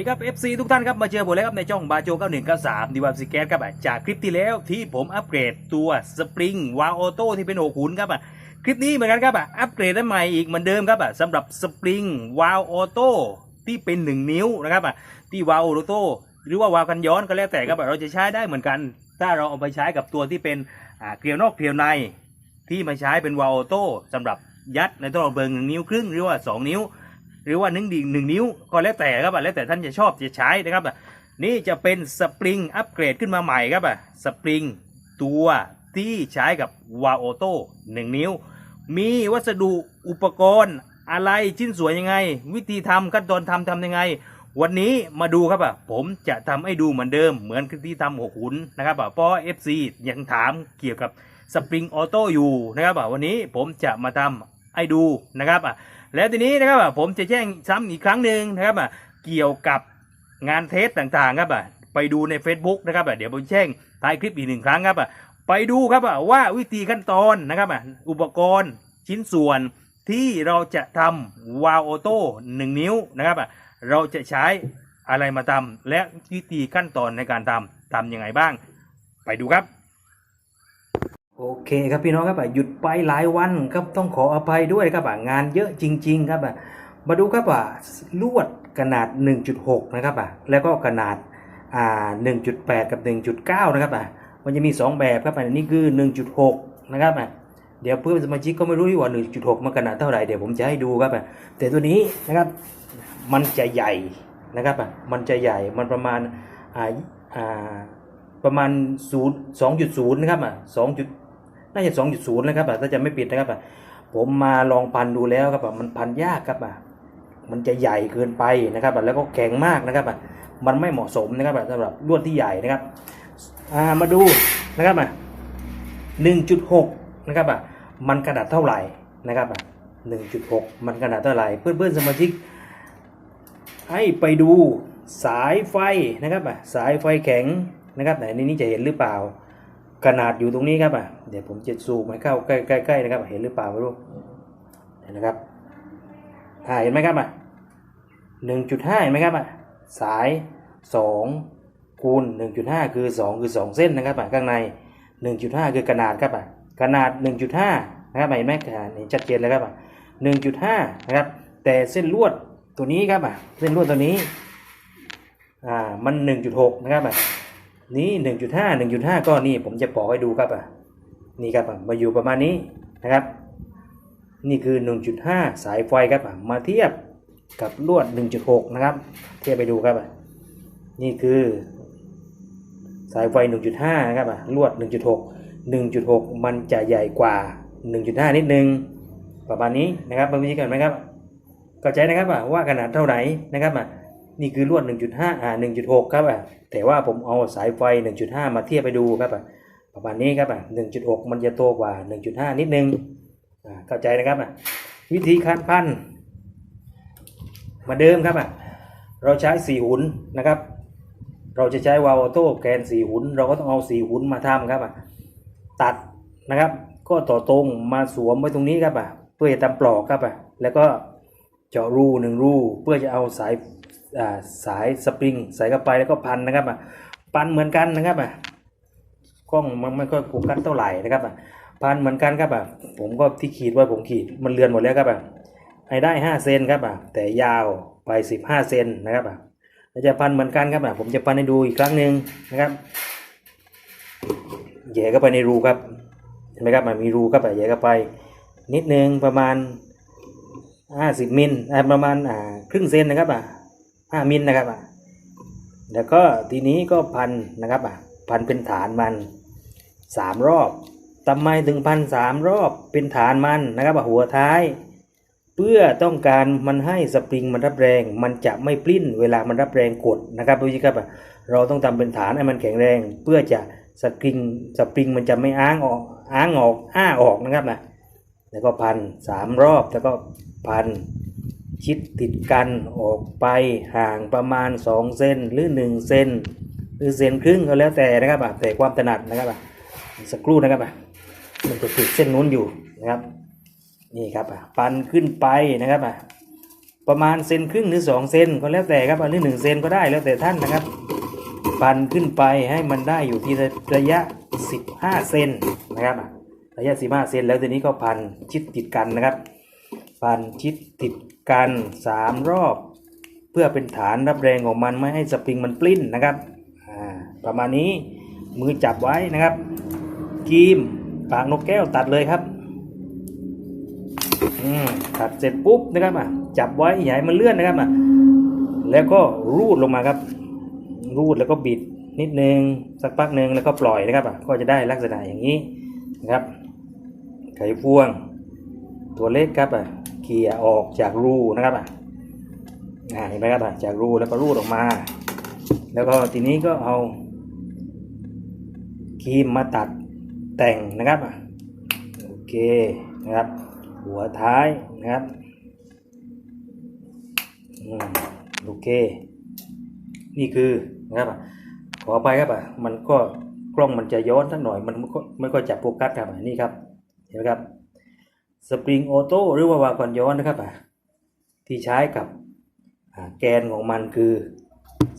สวัสดีครับ FC ทุกท่านครับมาเจอผมแล้วครับในช่องบาโจ9193ดีวามซิแกสครับอะจากคลิปที่แล้วที่ผมอัปเกรดตัวสปริงวาล์วออโต้ที่เป็นโอขุนครับอะคลิปนี้เหมือนกันครับอะอัปเกรดได้ใหม่อีกเหมือนเดิมครับอะสำหรับสปริงวาล์วออโต้ที่เป็น 1 นิ้วนะครับอะที่วาล์วออโต้หรือว่าวาล์วกันย้อนก็แล้วแต่ครับอะเราจะใช้ได้เหมือนกัน ถ้าเราเอาไปใช้กับตัวที่เป็นเกลียวนอกเกลียวในที่มาใช้เป็นวาล์วออโต้สำหรับยัดในตัวเบิงหนึ่งนิ้วครึ่งหรือว่าสองนิ้ว หรือว่าหนึ่งดิ่งหนึ่งนิ้วก็แล้วแต่ครับแล้วแต่ท่านจะชอบจะใช้นะครับอะนี่จะเป็นสปริงอัปเกรดขึ้นมาใหม่ครับอะสปริงตัวที่ใช้กับวาโอโต้หนึ่งนิ้ว มีวัสดุอุปกรณ์อะไรชิ้นส่วนยังไง วิธีทำขั้นตอนทำทำยังไง วันนี้มาดูครับอะผมจะทำให้ดูเหมือนเดิมเหมือนที่ทำหกหุนนะครับอะเพราะ FC ยังถามเกี่ยวกับสปริงออโต้อยู่นะครับอะวันนี้ผมจะมาทำให้ดูนะครับอะ แล้วทีนี้นะครับผมจะแจ้งซ้ำอีกครั้งหนึ่งนะครับเกี่ยวกับงานเทสต่างๆครับไปดูใน Facebook นะครับเดี๋ยวผมแจ้งท้ายคลิปอีกหนึ่งครั้งครับไปดูครับว่าวิธีขั้นตอนนะครับอุปกรณ์ชิ้นส่วนที่เราจะทำวาล์วออโต้หนึ่งนิ้วนะครับเราจะใช้อะไรมาทำและวิธีขั้นตอนในการทำทำยังไงบ้าง ไปดูครับ โอเคครับพี่น้องครับหยุดไปหลายวันครับต้องขออภัยด้วยครับงานเยอะจริง ๆ ครับมาดูครับอะลวดขนาด 1.6 นะครับแล้วก็ขนาด1.8 กับ 1.9 นะครับมันจะมี 2 แบบครับอะนี่คือ 1.6 นะครับเดี๋ยวเพื่อนสมาชิกก็ไม่รู้ว่า 1.6 มันขนาดเท่าไหร่เดี๋ยวผมจะให้ดูครับแต่ตัวนี้นะครับมันจะใหญ่นะครับมันจะใหญ่มันประมาณประมาณ0 2.0 นะครับอะ2 น่าจะ2.0นย์นะครับถ้าจะไม่ปิดนะครับผมมาลองพันดูแล้วครับมันพันยากครับมันจะใหญ่เกินไปนะครับแล้วก็แข็งมากนะครับมันไม่เหมาะสมนะครับอะสำหรับลวดที่ใหญ่นะครับมาดูนะครับอะ1.6นะครับมันขนาดเท่าไหร่นะครับอะ1.6มันขนาดเท่าไหร่ เพื่อนๆสมาชิกให้ไปดูสายไฟนะครับสายไฟแข็งนะครับไหนในนี้จะเห็นหรือเปล่า ขนาดอยู่ตรงนี้ครับอะเดี๋ยวผมจะซูมให้เข้าใกล้ๆนะครับเห็นหรือเปล่าไม่รู้เห็นนะครับอ่าเห็นไหมครับอะหนึ่งจุดห้าเห็นไหมครับอะสายสองคูณหนึ่งจุดห้าคือสองคือสองเส้นนะครับอะข้างในหนึ่งจุดห้าคือขนาดครับอะขนาดหนึ่งจุดห้านะครับเห็นไหมขนาดเห็นชัดเจนเลยครับอะหนึ่งจุดห้านะครับ แต่เส้นลวดตัวนี้ครับอะเส้นลวดตัวนี้อ่ามันหนึ่งจุดหกนะครับอะ นี่หนึ่งจุดห้าหนึ่งจุดห้าก็นี่ผมจะปอกให้ดูครับอะนี่ครับมาอยู่ประมาณนี้นะครับ นี่คือหนึ่งจุดห้าสายไฟครับมาเทียบกับลวดหนึ่งจุดหกนะครับ เทียบไปดูครับนี่คือสายไฟหนึ่งจุดห้านะครับลวดหนึ่งจุดหกหนึ่งจุดหกมันจะใหญ่กว่าหนึ่งจุดห้านิดนึง ประมาณนี้นะครับมาวิธีกันไหมครับเข้าใจนะครับว่าขนาดเท่าไหร่นะครับอะ นี่คือลวด 1.5 อ่า 1.6 ครับอะแต่ว่าผมเอาสายไฟ 1.5 มาเทียบไปดูครับอะประมาณนี้ครับอะ1.6 มันจะโตกว่า 1.5 นิดนึงอ่าเข้าใจนะครับอะวิธีคัดพันมาเดิมครับอะเราใช้4หุนนะครับ เราจะใช้วาล์วออโต้แกน4หุน เราก็ต้องเอา4หุนมาทำครับอะตัดนะครับ ก็ต่อตรงมาสวมไว้ตรงนี้ครับอะเพื่อจะทำปลอกครับอะแล้วก็เจาะรูหนึ่งรูเพื่อจะเอาสาย สายสปริงใส่เข้าไปแล้วก็พันนะครับอะพันเหมือนกันนะครับอะกล้องมันไม่ค่อยโฟกัสเท่าไหร่นะครับอะพันเหมือนกันครับอะผมก็ที่ขีดไว้ผมขีดมันเลือนหมดแล้วครับอะให้ได้ห้าเซนครับอะแต่ยาวไปสิบห้าเซนนะครับอะแล้วจะพันเหมือนกันครับอะผมจะพันให้ดูอีกครั้งหนึ่งนะครับแย่เข้าไปในรูครับเห็นไหมครับมันมีรูครับอะแย่เข้าไป นิดนึงประมาณห้าสิบมิลประมาณอ่าครึ่งเซนนะครับอะ ห้ามิลนะครับอะแล้วก็ทีนี้ก็พันนะครับอะพันเป็นฐานมันสามรอบทำไมถึงพันสามรอบเป็นฐานมันนะครับหัวท้าย เพื่อต้องการมันให้สปริงมันรับแรง มันจะไม่ปลิ้นเวลามันรับแรงกดนะครับดูสิครับอะเราต้องทำเป็นฐานให้มันแข็งแรง เพื่อจะสปริงสปริงมันจะไม่อ้างออกอ้างออกอ้าออกนะครับนะแล้วก็พันสามรอบแล้วก็พัน ชิดติดกันออกไปห่างประมาณ 2 เซนหรือ 1 เซนหรือเซนครึ่งก็แล้วแต่นะครับอะแต่ความถนัดนะครับอะสักครู่นะครับอะมันจะติดเส้นนู้นอยู่นะครับนี่ครับอะปันขึ้นไปนะครับอะประมาณเซนครึ่งหรือสองเซนก็แล้วแต่ครับหรือหนึ่งเซนก็ได้แล้วแต่ท่านนะครับพันขึ้นไปให้มันได้อยู่ที่ระยะ 15 เซนนะครับอะระยะ 15 เซนแล้วทีนี้ก็พันชิดติดกันนะครับ พันชิดติด กัน3รอบ เพื่อเป็นฐานรับแรงของมันไม่ให้สปริงมันปลิ้นนะครับอ่าประมาณนี้มือจับไว้นะครับกีมปากนกแก้วตัดเลยครับอืมตัดเสร็จปุ๊บนะครับอะจับไว้อย่าให้มันเลื่อนนะครับอะแล้วก็รูดลงมาครับ รูดแล้วก็บิดนิดนึงสักพักหนึ่งแล้วก็ปล่อยนะครับอะก็จะได้ลักษณะอย่างนี้นะครับ ไขพวง ตัวเล็กครับอะ เขี่ยออกจากรูนะครับอะเห็นไหมครับอะจากรูแล้วก็รูดออกมา แล้วก็ทีนี้ก็เอาครีมมาตัดแต่งนะครับอะโอเคนะครับ หัวท้ายนะครับอโอเค นี่คือนะครับอะขอไปครับอะมันก็กล้องมันจะย้อนสักหน่อยมันไม่ค่อยไม่ค่อยจับโฟกัสครับนี่ครับเห็นไหมครับ สปริงออโต้หรือว่าวาล์วก่อนย้อนนะครับอะที่ใช้กับแกนของมันคือ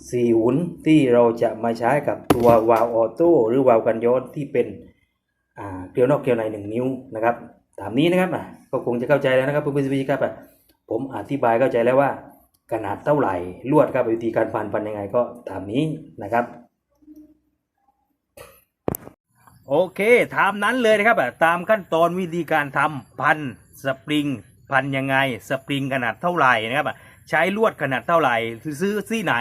สี่หุนที่เราจะมาใช้กับตัววาล์วออโต้หรือวาล์วกันย้อนที่เป็นเกลียวนอกเกลียวในหนึ่งนิ้วนะครับตามนี้นะครับอะก็คงจะเข้าใจแล้วนะครับเพื่อนๆสมาชิกครับผมอธิบายเข้าใจแล้วว่าขนาดเท่าไหร่ลวดครับวิธีการพันพันยังไงก็ตามนี้นะครับ โอเคตามนั้นเลยนะครับอะตามขั้นตอนวิธีการทำพันสปริงพันยังไงสปริงขนาดเท่าไหร่นะครับอะใช้ลวดขนาดเท่าไหร่ซื้อที่ไหน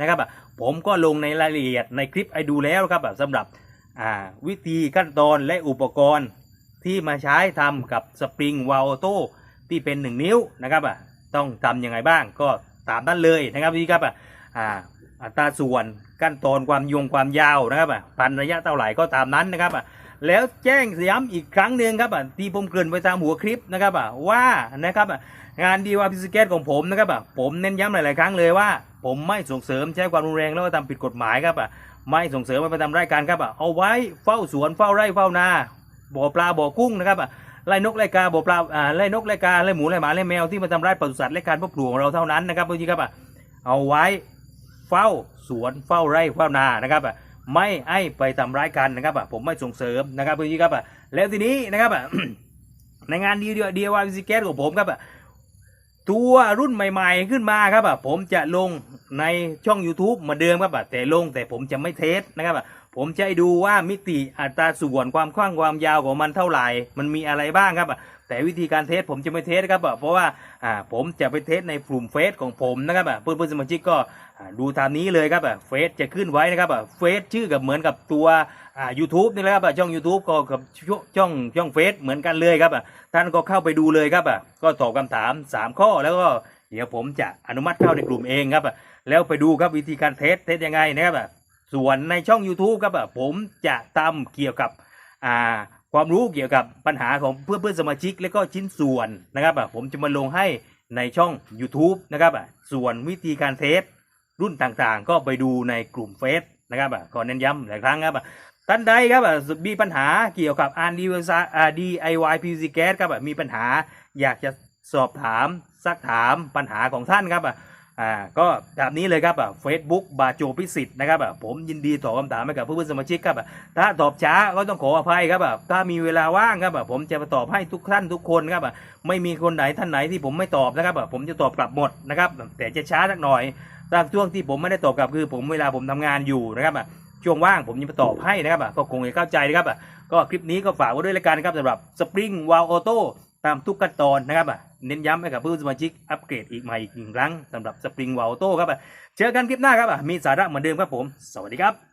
นะครับอะผมก็ลงในรายละเอียดในคลิปให้ดูแล้วครับอะสำหรับวิธีขั้นตอนและอุปกรณ์ที่มาใช้ทำกับสปริงวาลโต้ที่เป็น 1 นิ้วนะครับอะต้องทำยังไงบ้างก็ตามนั้นเลยนะครับพี่ครับอะอ่า อัตราส่วนขั้นตอนความยงความยาวนะครับอะพันระยะเท่าไหร่ก็ตามนั้นนะครับอะแล้วแจ้งย้ำอีกครั้งหนึ่งครับอะที่ผมเกริ่นไปตามหัวคลิปนะครับอะว่านะครับอะงานดีวาพิสเกตของผมนะครับอะผมเน้นย้ำหลาย ๆ ครั้งเลยว่า ผมไม่ส่งเสริมใช้ความรุนแรงแล้วก็ทำผิดกฎหมายครับอะไม่ส่งเสริมให้ไปทำรายการครับอะเอาไว้เฝ้าสวนเฝ้าไร่เฝ้านาบ่อปลาบ่อกุ้งนะครับอะไล่นกไล่กาบ่อปลาอ่าไล่นกไล่กาไล่หมูไล่หมาไล่แมวที่มาทำร้ายปศุสัตว์และการเพาะปลูกของเราเท่านั้นนะครับพี่ครับเอาไว้ เฝ้าสวนเฝ้าไร่เฝ้านานะครับอะไม่ให้ไปทำร้ายกันนะครับอะผมไม่ส่งเสริมนะครับพี่ครับอะแล้วทีนี้นะครับอะในงานดีเดียดีวายซิเกตของผมครับอะตัวรุ่นใหม่ๆขึ้นมาครับอะผมจะลงในช่อง YouTube เหมือนเดิมครับอะแต่ลงแต่ผมจะไม่เทสนะครับอะ ผมจะให้ดูว่ามิติอัตราส่วนความกว้างความยาวของมันเท่าไหร่ มันมีอะไรบ้างครับอะแต่วิธีการเทสผมจะไม่เทสครับเพราะว่าผมจะไปเทสในกลุ่มเฟซของผมนะครับอะเพื่อนๆสมาชิกก็ดูตามนี้เลยครับเฟซจะขึ้นไว้นะครับเฟซชื่อกับเหมือนกับตัวอ่า YouTube นี่แหละครับช่อง YouTube ก็กับช่องช่องเฟซเหมือนกันเลยครับท่านก็เข้าไปดูเลยครับก็ตอบคำถาม 3 ข้อแล้วก็เดี๋ยวผมจะอนุมัติเข้าในกลุ่มเองครับแล้วไปดูครับวิธีการเทสเทสยังไงนะครับ ส่วนในช่อง YouTube ครับผมจะทำเกี่ยวกับอ่าความรู้เกี่ยวกับปัญหาของเพื่อนเพื่อนสมาชิก และก็ชิ้นส่วนนะครับผมจะมาลงให้ในช่อง YouTube นะครับส่วนวิธีการเทสรุ่นต่างๆ ก็ไปดูในกลุ่มเฟซนะครับอะขอเน้นย้ำหลายครั้งครับท่านใดครับมีปัญหาเกี่ยวกับ r d DIY PC Gas ครับมีปัญหาอยากจะสอบถามซักถามปัญหาของท่านครับ อ่าก็แบบนี้เลยครับอะ Facebook บาโจพิสิทธิ์นะครับอะผมยินดีตอบคำถามให้กับเพื่อนๆสมาชิกครับอะถ้าตอบช้าก็ต้องขออภัยครับอะถ้ามีเวลาว่างครับอะผมจะมาตอบให้ทุกท่านทุกคนครับอะไม่มีคนไหนท่านไหนที่ผมไม่ตอบนะครับอะผมจะตอบกลับหมดนะครับแต่จะช้าสักหน่อยตาช่วงที่ผมไม่ได้ตอบกลับคือ ผมเวลาผมทำงานอยู่นะครับอะช่วงว่างผมยังมาตอบให้นะครับอะก็คงจะเข้าใจนะครับอะก็คลิปนี้ก็ฝากไว้ด้วยละกันครับสำหรับสปริงวาลออโตามทุกขั้นตอนนะครับอะเน้นย้ำให้กับเพื่อนสมาชิกอัปเกรดอีกใหม่อีกหนึ่งครั้งสำหรับสปริงวาลโต้ครับอะเจอกันคลิปหน้าครับอะมีสาระเหมือนเดิมครับผม สวัสดีครับ